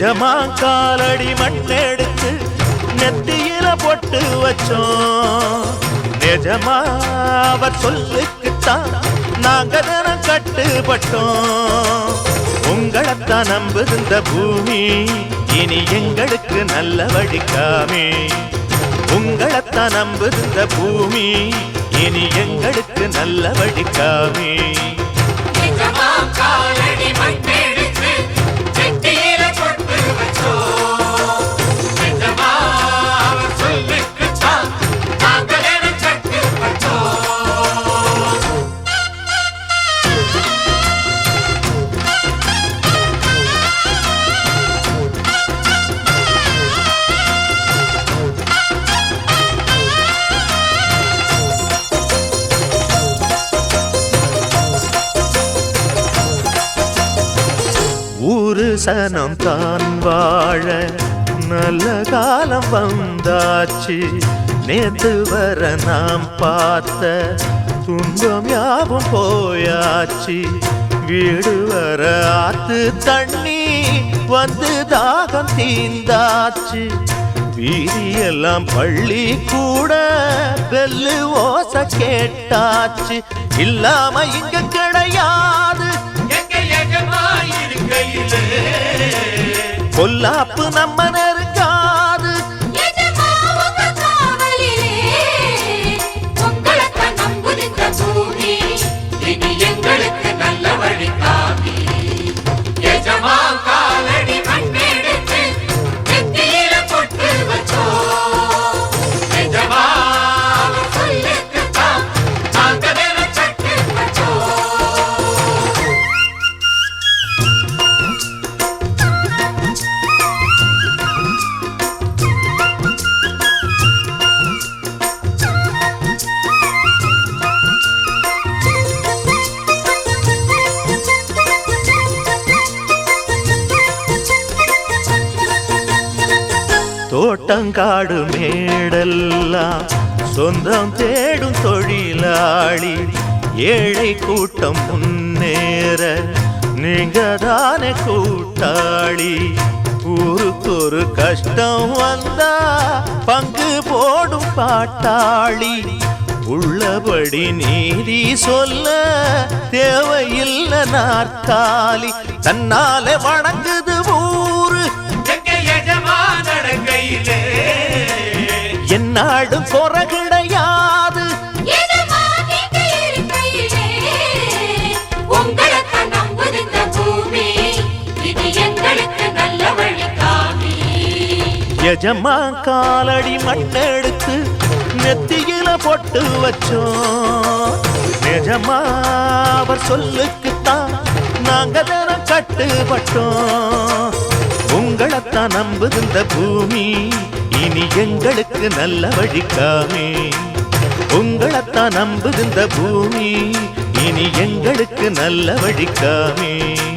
நிஜமா காலடி மண்ணெடுத்து நெத்தியில பொட்டு வச்சோம். நிஜமா அவர் சொல்லுக்குத்தான் நாங்க தினம் கட்டுப்பட்டோம். உங்களைத்தான் நம்புகின்ற பூமி இனி எங்களுக்கு நல்ல வழிக்காமே உங்களைத்தான் நம்புகின்ற பூமி இனி எங்களுக்கு நல்ல வழிக்காமே சனம் தான் வாழ நல்ல காலம் வந்தாச்சு. நேத்து வர நாம் பார்த்த துன்பம் யாவும் போயாச்சு. வீடு வர ஆத்து தண்ணி வந்து தாகம் தீந்தாச்சு வீதியெல்லாம் பள்ளி கூட வெல்லு ஓச கேட்டாச்சு. இல்லாம இங்க பொல்லாப்பு நம்ம கூட்டங்காடு மேடெல்லாம் சொந்தம் தேடும் தொழிலாளி ஏழை கூட்டம் முன்னேற நீங்க தானே கூட்டாளி. ஊருக்கொரு கஷ்டம் வந்தா பங்கு போடும் பாட்டாளி. உள்ளபடி நீதி சொல்ல தேவையில்லை நாற்காலி. தன்னாலே வணங்கு நல்ல வழி காமி. எஜமா காலடி மண்ணெடுத்து நெத்தியில பொட்டு வச்சோம். நிஜமா அவர் சொல்லுக்குத்தான் நாங்க தினம் கட்டுப்பட்டோம். உங்களைத்தான் நம்புகின்ற பூமி இனி எங்களுக்கு நல்ல வழிக்காமே. உங்களைத்தான் நம்புகின்ற பூமி இனி எங்களுக்கு நல்ல வழிக்காமே.